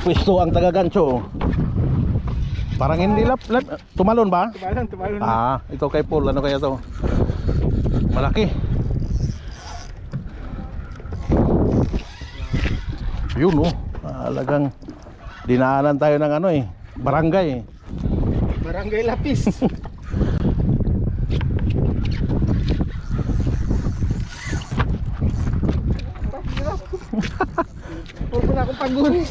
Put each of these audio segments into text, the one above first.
pwesto ang taga gancho. Parang hindi lap, lap tumalon ba? Tumalon, tumalon. Ah, ito kay Paul, ano kaya to? Malaki. Yun oh, talagang dinaanan tayo ng ano eh, barangay. Barangay Lapis. Huwag mo na akong pagunin.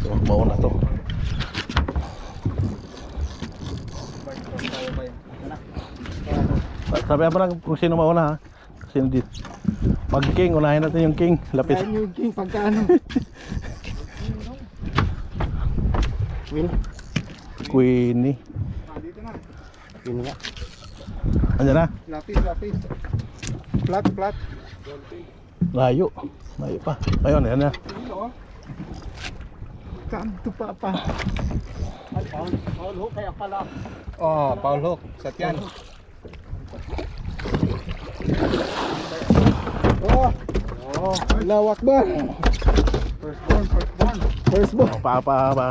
So, mauna to. Sabi mo lang kung sino mauna ha. Sino dito. Pag king, unahin natin yung king. Lapis. Yan yung king pagkaano. Will. Queenie. Dito na. Yun nga. Andiyan na. Lapis, lapis. Flat, flat. Layo. Layo pa. Ayun, yan na. Kanto pa pa. Oh, Paul Hook. Satyan. Oh. Oh, lawak ba? First born, first born. First born. Pa, pa, pa.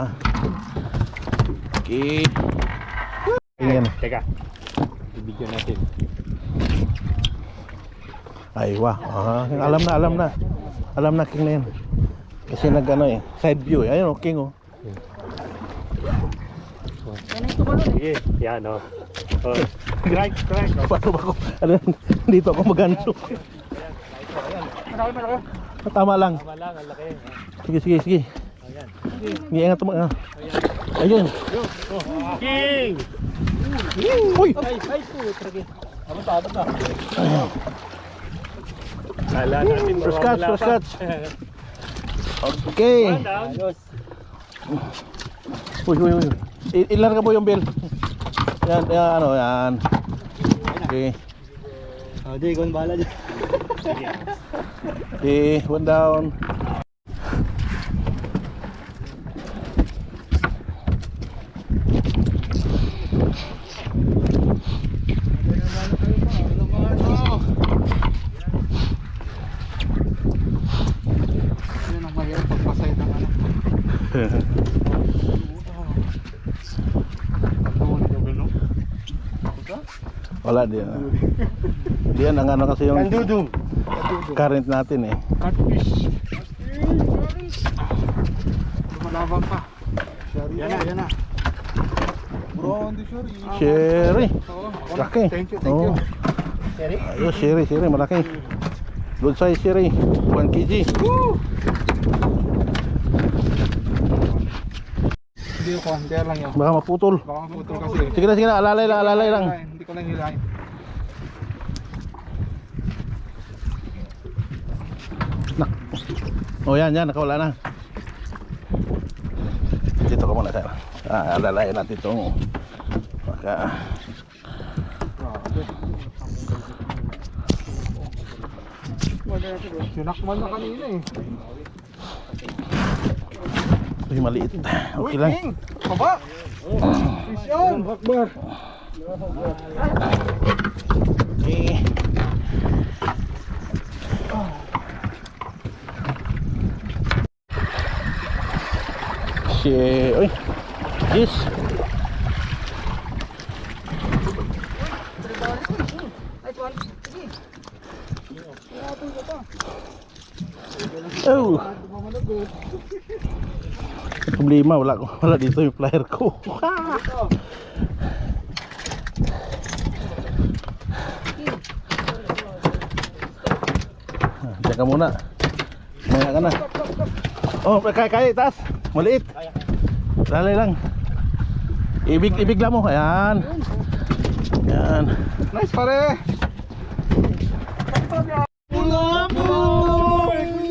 Okay. Tingin. Teka. Ibigyan natin. Ay, wah. Ah, alam na, alam na. Alam na king na yan. Kasi nag ano eh, side view eh. Ayun oh, king oh. Sige. Yan o. Oh. Strike, strike. Oh. Paano ba ako? Ano, dito ako maganso. Malaki, malaki. Tama lang. Tama lang, ang laki. Sige, sige, sige. Ayan. Sige, ingat mo. ah. Ayun. King! Uy! Ay, ay. Ano ba? Ano ba? Kala natin First catch, first catch. Okay. Down. Uy, uy, uy. Ilarga mo yung bell. Yan, yan, ano, yan. Okay. Oh, di, ikaw bala dyan. Okay, one down. Yan ang mahirap pagpasay ng ano. Wala di yan. Ang ano kasi yung Kandudong. current natin eh. Catfish. Lumalabang pa. Yan na, yan na. Bro, hindi sorry. Sherry. Laki. Thank you, thank you. Oh. Ayos, sherry, sherry, malaki. Good size sherry. 1 kg. Hindi ko, hindi lang yun. Baka maputol. Baka maputol kasi. Sige na, sige na. Alalay lang, alalay lang. Hindi ko lang hilahin. Nak. Oh, yan, yan. Nakawala na. Dito ka muna, sir. Ah, alalayan natin itong maka... Sinakman na kanina eh. Uy, maliit. Okay lang. Baba! Fish on! Akbar! Si... Uy! Yes! Oh! Problema, wala ko. Wala dito yung flyer ko. Diyan ka muna. Maya ka na. Oh, kaya kaya taas. Maliit. Lalay lang. Ibig ibig lang mo. Ayan. Ayan. Nice pare!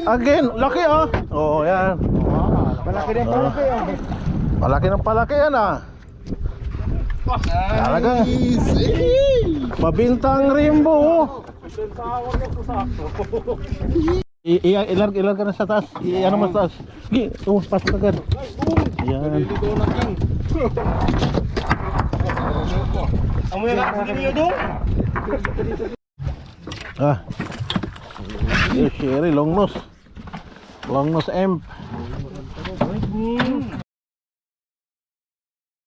Again, laki oh. Oh, ayan. Malaki din malaki oh. Palaki ng palaki yan ah. Talaga. Mabintang rainbow. I, i, ilar, ilar ka na sa taas. I, ano mo sa taas. Sige, oh, pasok agad. Ayan. Ang mga nakakaliyo doon. Ah. Yung sherry, long nose. Long nose M.